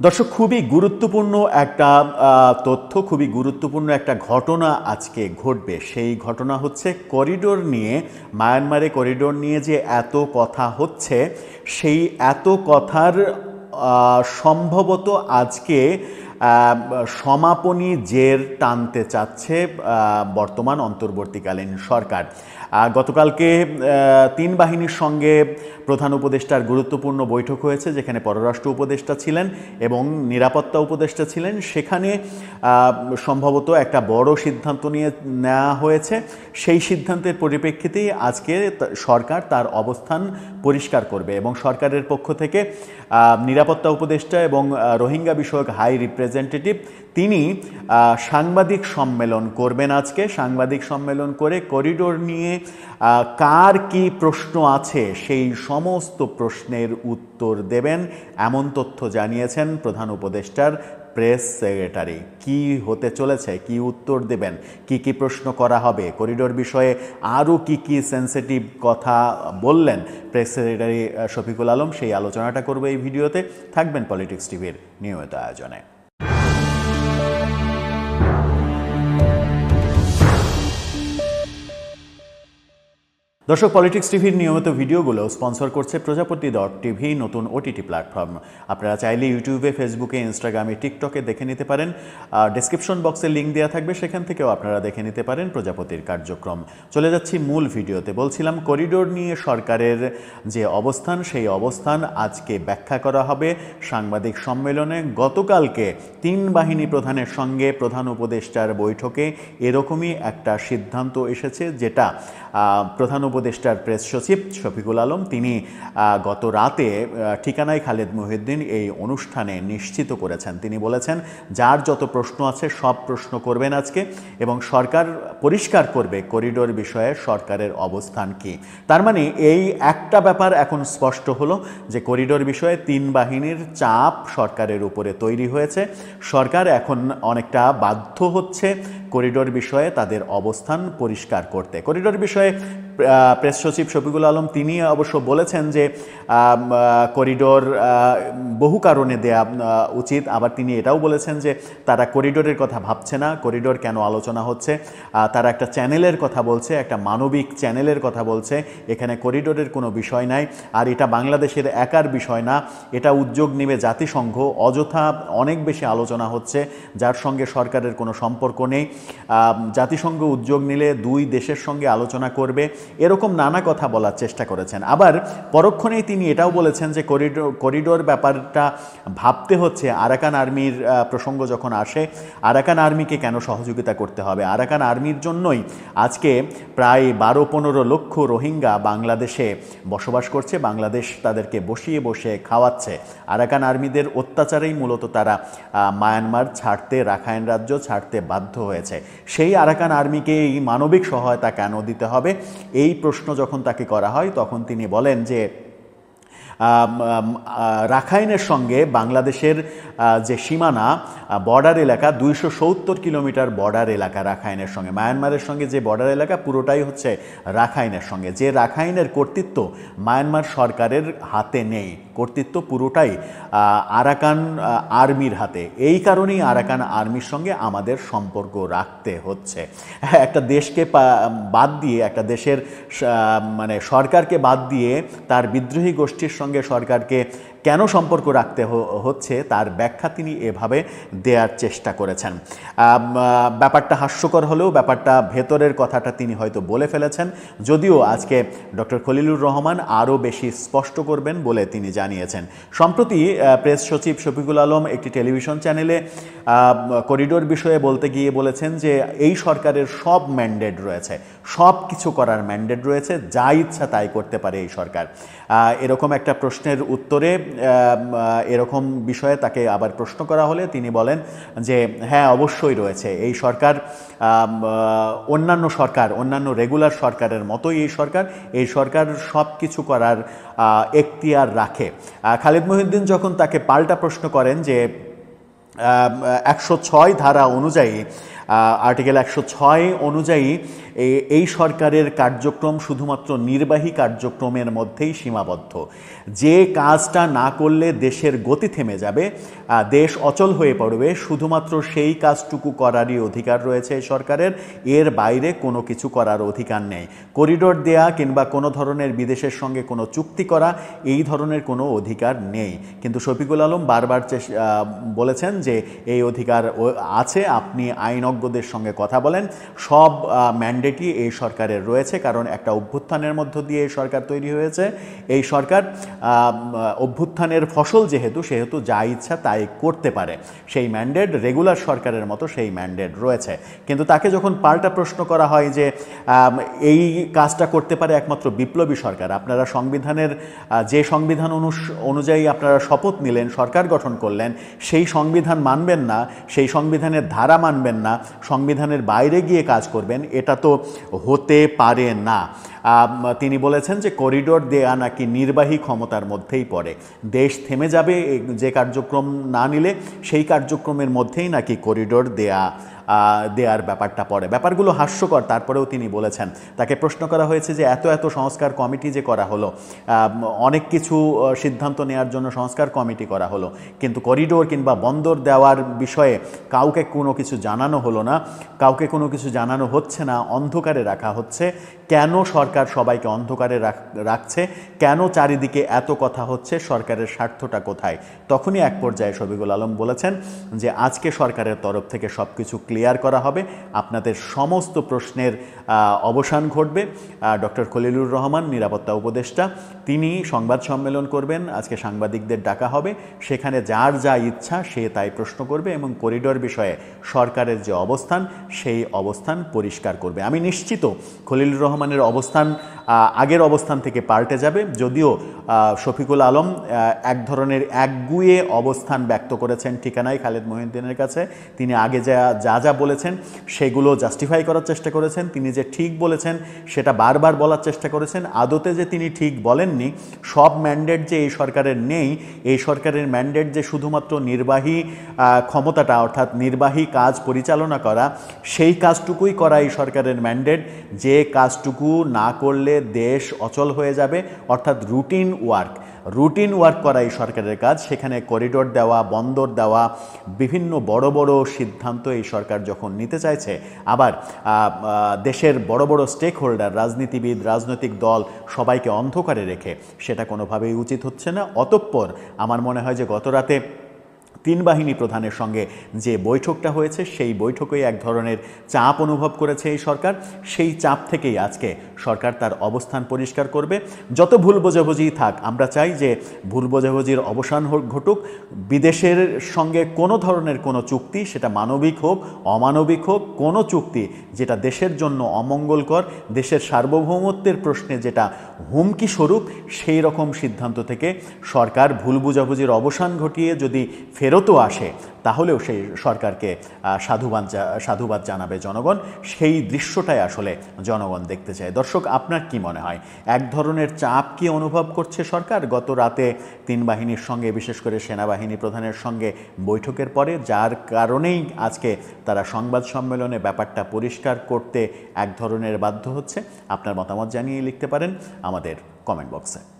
দর্শক, খুবই গুরুত্বপূর্ণ একটা তথ্য, খুবই গুরুত্বপূর্ণ একটা ঘটনা আজকে ঘটবে। সেই ঘটনা হচ্ছে করিডোর নিয়ে, মায়ানমারে করিডোর নিয়ে যে এত কথা হচ্ছে, সেই এত কথার সম্ভবত আজকে সমাপনী জের টানতে চাচ্ছে বর্তমান অন্তর্বর্তীকালীন সরকার। আহ, গতকালকে তিন বাহিনীর সঙ্গে প্রধান উপদেষ্টার গুরুত্বপূর্ণ বৈঠক হয়েছে যেখানে পররাষ্ট্র উপদেষ্টা ছিলেন এবং নিরাপত্তা উপদেষ্টা ছিলেন। সেখানে সম্ভবত একটা বড় সিদ্ধান্ত নিয়ে নেওয়া হয়েছে। সেই সিদ্ধান্তের পরিপ্রেক্ষিতেই আজকে সরকার তার অবস্থান পরিষ্কার করবে এবং সরকারের পক্ষ থেকে নিরাপত্তা উপদেষ্টা এবং রোহিঙ্গা বিষয়ক হাই রিপ্রেজেন্টেটিভ তিনি সাংবাদিক সম্মেলন করবেন আজকে। সাংবাদিক সম্মেলন করে করিডোর নিয়ে কার কি প্রশ্ন আছে সেই সমস্ত প্রশ্নের উত্তর দেবেন। এমন তথ্য জানিয়েছেন প্রধান উপদেষ্টার প্রেস সেক্রেটারি। কি হতে চলেছে? কি উত্তর দেবেন? কি কি প্রশ্ন করা হবে? করিডোর বিষয়ে আরও কি কি সেন্সিটিভ কথা বললেন প্রেস সেক্রেটারি শফিকুল আলম, সেই আলোচনাটা করবে এই ভিডিওতে। থাকবেন পলিটিক্স টিভির নিয়মিত আয়োজনে। দর্শক পলিটিক্স টিভির নিয়মিত ভিডিওগুলো স্পন্সর করছে প্রজাপতি ডট টিভি নতুন ওটিটি প্ল্যাটফর্ম আপনারা চাইলে ইউটিউবে ফেসবুকে ইনস্টাগ্রামে টিকটকে দেখে নিতে পারেন। আর ডিসক্রিপশন বক্সে লিঙ্ক দেওয়া থাকবে, সেখান থেকেও আপনারা দেখে নিতে পারেন প্রজাপতির কার্যক্রম। চলে যাচ্ছি মূল ভিডিওতে। বলছিলাম করিডোর নিয়ে সরকারের যে অবস্থান, সেই অবস্থান আজকে ব্যাখ্যা করা হবে সাংবাদিক সম্মেলনে। গতকালকে তিন বাহিনী প্রধানের সঙ্গে প্রধান উপদেষ্টার বৈঠকে এরকমই একটা সিদ্ধান্ত এসেছে, যেটা প্রধান উপদেষ্টার প্রেস সচিব শফিকুল আলম, তিনি গত রাতে ঠিকানায় খালেদ মহিউদ্দিন এই অনুষ্ঠানে নিশ্চিত করেছেন। তিনি বলেছেন, যার যত প্রশ্ন আছে, সব প্রশ্ন করবেন আজকে এবং সরকার পরিষ্কার করবে করিডোর বিষয়ে সরকারের অবস্থান কি। তার মানে এই একটা ব্যাপার এখন স্পষ্ট হলো যে করিডোর বিষয়ে তিন বাহিনীর চাপ সরকারের উপরে তৈরি হয়েছে। সরকার এখন অনেকটা বাধ্য হচ্ছে করিডোর বিষয়ে তাদের অবস্থান পরিষ্কার করতে। করিডোর বিষয়ে প্রেস সচিব শফিকুল আলম, তিনি অবশ্য বলেছেন যে করিডোর বহু কারণে দেয়া উচিত। আবার তিনি এটাও বলেছেন যে, তারা করিডোরের কথা ভাবছে না। করিডোর কেন আলোচনা হচ্ছে? তারা একটা চ্যানেলের কথা বলছে, একটা মানবিক চ্যানেলের কথা বলছে। এখানে করিডোরের কোনো বিষয় নাই। আর এটা বাংলাদেশের একার বিষয় না। এটা উদ্যোগ নেবে জাতিসংঘ। অযথা অনেক বেশি আলোচনা হচ্ছে, যার সঙ্গে সরকারের কোনো সম্পর্ক নেই। জাতিসংঘ উদ্যোগ নিলে দুই দেশের সঙ্গে আলোচনা করবে। এরকম নানা কথা বলার চেষ্টা করেছেন। আবার পরক্ষণেই তিনি এটাও বলেছেন যে করিডোর করিডোর ব্যাপারটা ভাবতে হচ্ছে আরাকান আর্মির প্রসঙ্গ যখন আসে, আরাকান আর্মিকে কেন সহযোগিতা করতে হবে? আরাকান আর্মির জন্যই আজকে প্রায় বারো পনেরো লক্ষ রোহিঙ্গা বাংলাদেশে বসবাস করছে, বাংলাদেশ তাদেরকে বসিয়ে বসে খাওয়াচ্ছে। আরাকান আর্মিদের অত্যাচারেই মূলত তারা মায়ানমার ছাড়তে, রাখাইন রাজ্য ছাড়তে বাধ্য হয়েছে। সেই আরাকান আর্মিকে এই মানবিক সহায়তা কেন দিতে হবে? এই প্রশ্ন যখন তাকে করা হয় তখন তিনি বলেন যে রাখাইনের সঙ্গে বাংলাদেশের যে সীমানা বর্ডার এলাকা, দুইশো সত্তর কিলোমিটার বর্ডার এলাকা রাখাইনের সঙ্গে। মায়ানমারের সঙ্গে যে বর্ডার এলাকা, পুরোটাই হচ্ছে রাখাইনের সঙ্গে। যে রাখাইনের কর্তৃত্ব মায়ানমার সরকারের হাতে নেই। কর্তৃত্ব পুরোটাই আরাকান আর্মির হাতে। এই কারণেই আরাকান আর্মির সঙ্গে আমাদের সম্পর্ক রাখতে হচ্ছে। একটা দেশকে বাদ দিয়ে, একটা দেশের মানে সরকারকে বাদ দিয়ে, তার বিদ্রোহী গোষ্ঠীর সঙ্গে সরকারকে কেন সম্পর্ক রাখতে হচ্ছে তার ব্যাখ্যা তিনি এভাবে দেওয়ার চেষ্টা করেছেন। ব্যাপারটা হাস্যকর হলেও ব্যাপারটা ভেতরের কথাটা তিনি হয়তো বলে ফেলেছেন। যদিও আজকে ডক্টর খলিলুর রহমান আরও বেশি স্পষ্ট করবেন বলে তিনি জানিয়েছেন। সম্প্রতি প্রেস সচিব শফিকুল আলম একটি টেলিভিশন চ্যানেলে করিডোর বিষয়ে বলতে গিয়ে বলেছেন যে, এই সরকারের সব ম্যান্ডেট রয়েছে। সব কিছু করার ম্যান্ডেট রয়েছে, যা ইচ্ছা তাই করতে পারে এই সরকার। এরকম একটা প্রশ্নের উত্তরে এরকম বিষয়ে তাকে আবার প্রশ্ন করা হলে তিনি বলেন যে হ্যাঁ অবশ্যই রয়েছে। এই সরকার অন্যান্য সরকার, অন্যান্য রেগুলার সরকারের মতোই এই সরকার। এই সরকার সব কিছু করার এখতিয়ার রাখে। খালিদ মহিউদ্দিন যখন তাকে পাল্টা প্রশ্ন করেন যে একশো ছয় ধারা অনুযায়ী আর্টিকেল একশো ছয় অনুযায়ী এই সরকারের কার্যক্রম শুধুমাত্র নির্বাহী কার্যক্রমের মধ্যেই সীমাবদ্ধ। যে কাজটা না করলে দেশের গতি থেমে যাবে দেশ অচল হয়ে পড়বে, শুধুমাত্র সেই কাজটুকু করারই অধিকার রয়েছে সরকারের, এর বাইরে কোনো কিছু করার অধিকার নেই। করিডোর দেয়া কিংবা কোনো ধরনের বিদেশের সঙ্গে কোনো চুক্তি করা, এই ধরনের কোনো অধিকার নেই। কিন্তু শফিকুল আলম বারবার বলেছেন যে এই অধিকার আছে, আপনি আইনজ্ঞদের সঙ্গে কথা বলেন। সব ম্যান্ডেটই এই সরকারের রয়েছে, কারণ একটা অভ্যুত্থানের মধ্য দিয়ে এই সরকার তৈরি হয়েছে। এই সরকার অভ্যুত্থানের ফসল যেহেতু, সেহেতু যা ইচ্ছা তাই করতে পারে। সেই ম্যান্ডেট রেগুলার সরকারের মতো সেই ম্যান্ডেট রয়েছে। কিন্তু তাকে যখন পাল্টা প্রশ্ন করা হয় যে এই কাজটা করতে পারে একমাত্র বিপ্লবী সরকার, আপনারা সংবিধানের যে সংবিধান অনুযায়ী আপনারা শপথ নিলেন, সরকার গঠন করলেন, সেই সংবিধান মানবেন না, সেই সংবিধানের ধারা মানবেন না সংবিধানের বাইরে গিয়ে কাজ করবেন, এটা তো হতে পারে না। তিনি বলেছেন যে করিডোর দেয়া নাকি নির্বাহী ক্ষমতার মধ্যেই পড়ে। দেশ থেমে যাবে যে কার্যক্রম না নিলে সেই কার্যক্রমের মধ্যেই নাকি করিডোর দেয়া দেওয়ার ব্যাপারটা পড়ে ব্যাপারগুলো হাস্যকর, তারপরেও তিনি বলেছেন। তাকে প্রশ্ন করা হয়েছে যে এত এত সংস্কার কমিটি যে করা হলো অনেক কিছু সিদ্ধান্ত নেওয়ার জন্য সংস্কার কমিটি করা হলো। কিন্তু করিডোর কিংবা বন্দর দেওয়ার বিষয়ে কাউকে কোনো কিছু জানানো হলো না, কাউকে কোনো কিছু জানানো হচ্ছে না, অন্ধকারে রাখা হচ্ছে। কেন সরকার সবাইকে অন্ধকারে রাখ- রাখছে? কেন চারিদিকে এত কথা হচ্ছে? সরকারের স্বার্থটা কোথায়? তখনই এক পর্যায়ে শফিকুল আলম বলেছেন যে, আজকে সরকারের তরফ থেকে সব কিছু ক্লিয়ার করা হবে। আপনাদের সমস্ত প্রশ্নের অবসান ঘটবে। ডক্টর খলিলুর রহমান, নিরাপত্তা উপদেষ্টা, তিনি সংবাদ সম্মেলন করবেন, আজকে সাংবাদিকদের ডাকা হবে। সেখানে যার যা ইচ্ছা সে তাই প্রশ্ন করবে এবং করিডোর বিষয়ে সরকারের যে অবস্থান, সেই অবস্থান পরিষ্কার করবে। আমি নিশ্চিত খলিলুর রহমানের অবস্থান আগের অবস্থান থেকে পাল্টে যাবে। যদিও শফিকুল আলম এক ধরনের একগুয়ে অবস্থান ব্যক্ত করেছেন ঠিকানায় খালেদ মহিউদ্দিনের কাছে। তিনি আগে যা যা যা বলেছেন, সেগুলো জাস্টিফাই করার চেষ্টা করেছেন। তিনি যে ঠিক বলেছেন, সেটা বারবার বলার চেষ্টা করেছেন। আদতে যে তিনি ঠিক বলেননি, সব ম্যান্ডেট যে এই সরকারের নেই, এই সরকারের ম্যান্ডেট যে শুধুমাত্র নির্বাহী ক্ষমতাটা, অর্থাৎ নির্বাহী কাজ পরিচালনা করা, সেই কাজটুকুই করা এই সরকারের ম্যান্ডেট যে কাজটুকু না করলে দেশ অচল হয়ে যাবে, অর্থাৎ রুটিন ওয়ার্ক রুটিন ওয়ার্ক করা এই সরকারের কাজ। সেখানে করিডোর দেওয়া, বন্দর দেওয়া, বিভিন্ন বড় বড় সিদ্ধান্ত এই সরকার যখন নিতে চাইছে, আবার দেশের বড় বড় স্টেক হোল্ডার রাজনীতিবিদ, রাজনৈতিক দল সবাইকে অন্ধকারে রেখে, সেটা কোনোভাবেই উচিত হচ্ছে না। অতঃপর আমার মনে হয় যে গত রাতে তিন বাহিনী প্রধানের সঙ্গে যে বৈঠকটা হয়েছে, সেই বৈঠকেই এক ধরনের চাপ অনুভব করেছে এই সরকার। সেই চাপ থেকেই আজকে সরকার তার অবস্থান পরিষ্কার করবে। যত ভুল বোঝাবুঝি থাক, আমরা চাই যে ভুল বোঝাবুঝির অবসান ঘটুক। বিদেশের সঙ্গে কোনো ধরনের কোনো চুক্তি, সেটা মানবিক হোক, অমানবিক হোক, কোনো চুক্তি যেটা দেশের জন্য অমঙ্গলকর, দেশের সার্বভৌমত্বের প্রশ্নে যেটা হুমকি স্বরূপ, সেই রকম সিদ্ধান্ত থেকে সরকার ভুল বুঝাবুঝির অবসান ঘটিয়ে যদি ফেরতও আসে, তাহলেও সেই সরকারকে সাধুবাদ সাধুবাদ জানাবে জনগণ। সেই দৃশ্যটাই আসলে জনগণ দেখতে চায়। দর্শক, আপনার কি মনে হয়? এক ধরনের চাপ কি অনুভব করছে সরকার? গত রাতে তিন বাহিনীর সঙ্গে, বিশেষ করে সেনাবাহিনী প্রধানের সঙ্গে বৈঠকের পরে, যার কারণেই আজকে তারা সংবাদ সম্মেলনে ব্যাপারটা পরিষ্কার করতে এক ধরনের বাধ্য হচ্ছে। আপনার মতামত জানিয়ে লিখতে পারেন আমাদের কমেন্ট বক্সে